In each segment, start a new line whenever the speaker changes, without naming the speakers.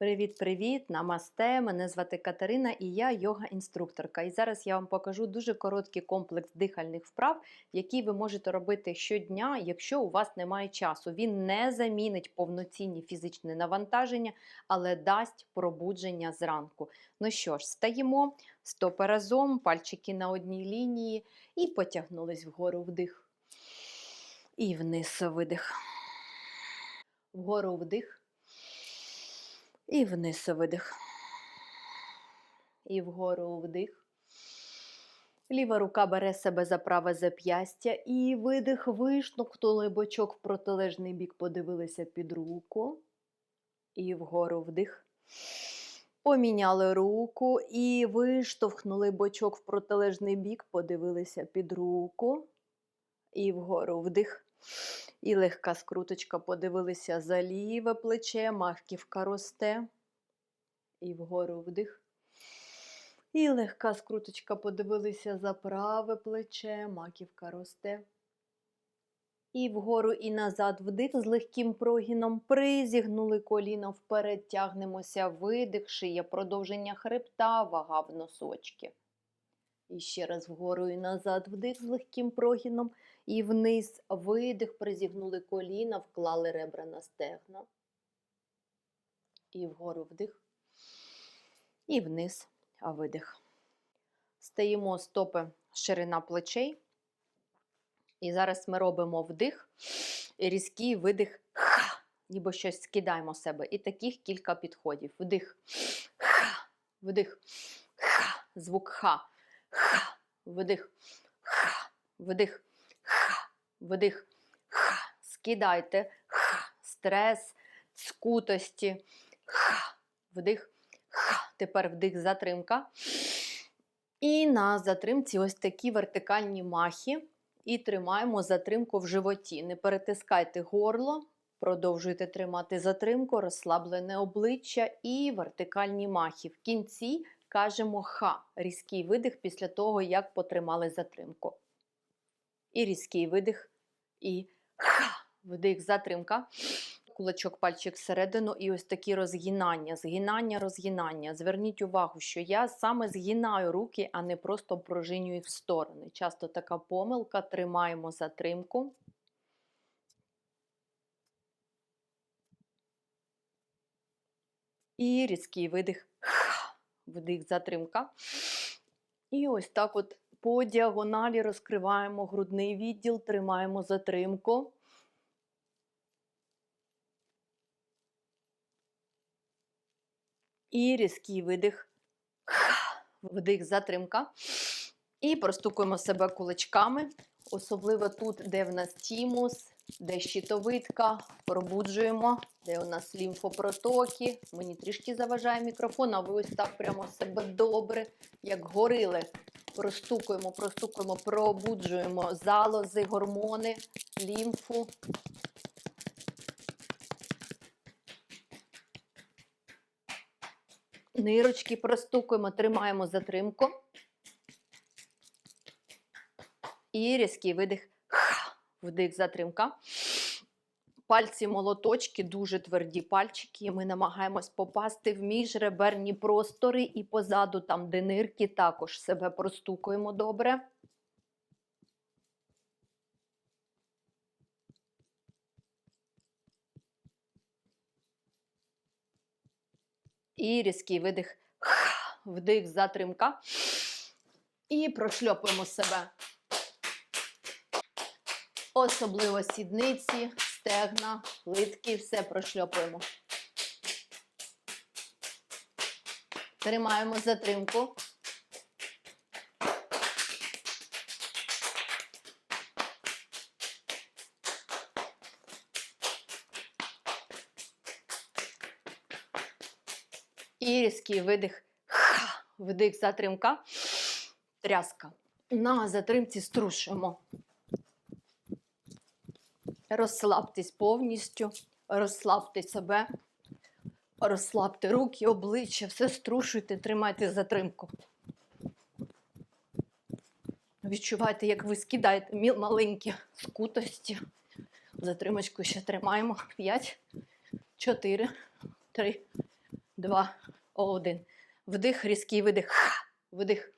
Привіт-привіт! Намасте! Мене звати Катерина і я йога-інструкторка. І зараз я вам покажу дуже короткий комплекс дихальних вправ, які ви можете робити щодня, якщо у вас немає часу. Він не замінить повноцінні фізичні навантаження, але дасть пробудження зранку. Ну що ж, стаємо стопи разом, пальчики на одній лінії і потягнулись вгору вдих. І вниз видих. Вгору вдих. І вниз видих. І вгору вдих. Ліва рука бере себе за праве зап'ястя. І видих, виштовхнули бочок в протилежний бік, подивилися під руку. І вгору вдих. Поміняли руку і виштовхнули бочок в протилежний бік, подивилися під руку. І вгору вдих. І легка скруточка, подивилися за ліве плече, махківка росте. І вгору вдих. І легка скруточка, подивилися за праве плече, маківка росте. І вгору і назад вдих з легким прогіном. Призігнули коліно вперед, тягнемося, видих, шия, продовження хребта, вага в носочки. І ще раз вгору і назад вдих з легким прогіном. І вниз видих, призігнули коліна, вклали ребра на стегна. І вгору вдих. І вниз видих. Стаємо стопи ширина плечей. І зараз ми робимо вдих, і різкий видих, ха, ніби щось скидаємо з себе. І таких кілька підходів. Вдих, ха, вдих, ха, звук ха, ха, вдих, ха, вдих, ха, вдих, ха. Скидайте. Ха, стрес, скутості, ха, вдих, ха. Тепер вдих, затримка. І на затримці ось такі вертикальні махи. І тримаємо затримку в животі. Не перетискайте горло, продовжуйте тримати затримку, розслаблене обличчя. І вертикальні махи. В кінці кажемо ха, різкий видих після того, як потримали затримку. І різкий видих, і ха, вдих, затримка. Кулачок, пальчик всередину, і ось такі розгинання, згинання, розгинання. Зверніть увагу, що я саме згинаю руки, а не просто пружинюю в сторони. Часто така помилка, тримаємо затримку. І різкий видих, вдих, затримка. І ось так от по діагоналі розкриваємо грудний відділ, тримаємо затримку. І різкий видих, вдих, затримка. І простукуємо себе кулачками, особливо тут, де в нас тімус, де щитовидка, пробуджуємо, де у нас лімфопротоки. Мені трішки заважає мікрофон, а ви ось так прямо себе добре, як горили. Простукуємо, простукуємо, пробуджуємо залози, гормони, лімфу. Нирочки простукуємо, тримаємо затримку. І різкий видих. Вдих, затримка. Пальці молоточки, дуже тверді пальчики. Ми намагаємось попасти в міжреберні простори і позаду, там, де нирки, також себе простукуємо добре. І різкий видих, вдих, затримка. І прошльопуємо себе. Особливо сідниці, стегна, литки, все прошльопуємо. Тримаємо затримку. І різкий видих. Вдих, затримка. Тряска. На затримці струшуємо. Розслабтесь повністю, розслабте себе, розслабте руки, обличчя, все струшуйте, тримайте затримку. Відчувайте, як ви скидаєте маленькі скутості. Затримочку ще тримаємо. 5, 4, 3, два, один. Вдих, різкий видих. Ха, видих.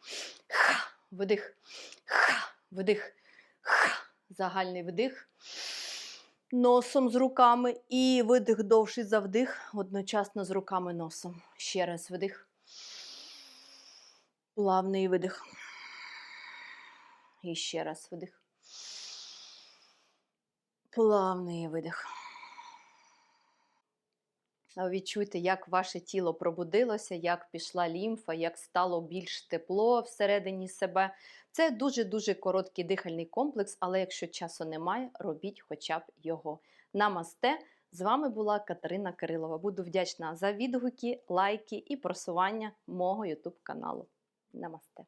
Ха, видих. Ха, видих. Ха. Загальний вдих. Носом з руками і видих довший за вдих, одночасно з руками носом. Ще раз вдих. Плавний видих. І ще раз видих. Плавний видих. А Відчуйте, як ваше тіло пробудилося, як пішла лімфа, як стало більш тепло всередині себе. Це дуже-дуже короткий дихальний комплекс, але якщо часу немає, робіть хоча б його. Намасте! З вами була Катерина Кирилова. Буду вдячна за відгуки, лайки і просування мого YouTube каналу. Намасте!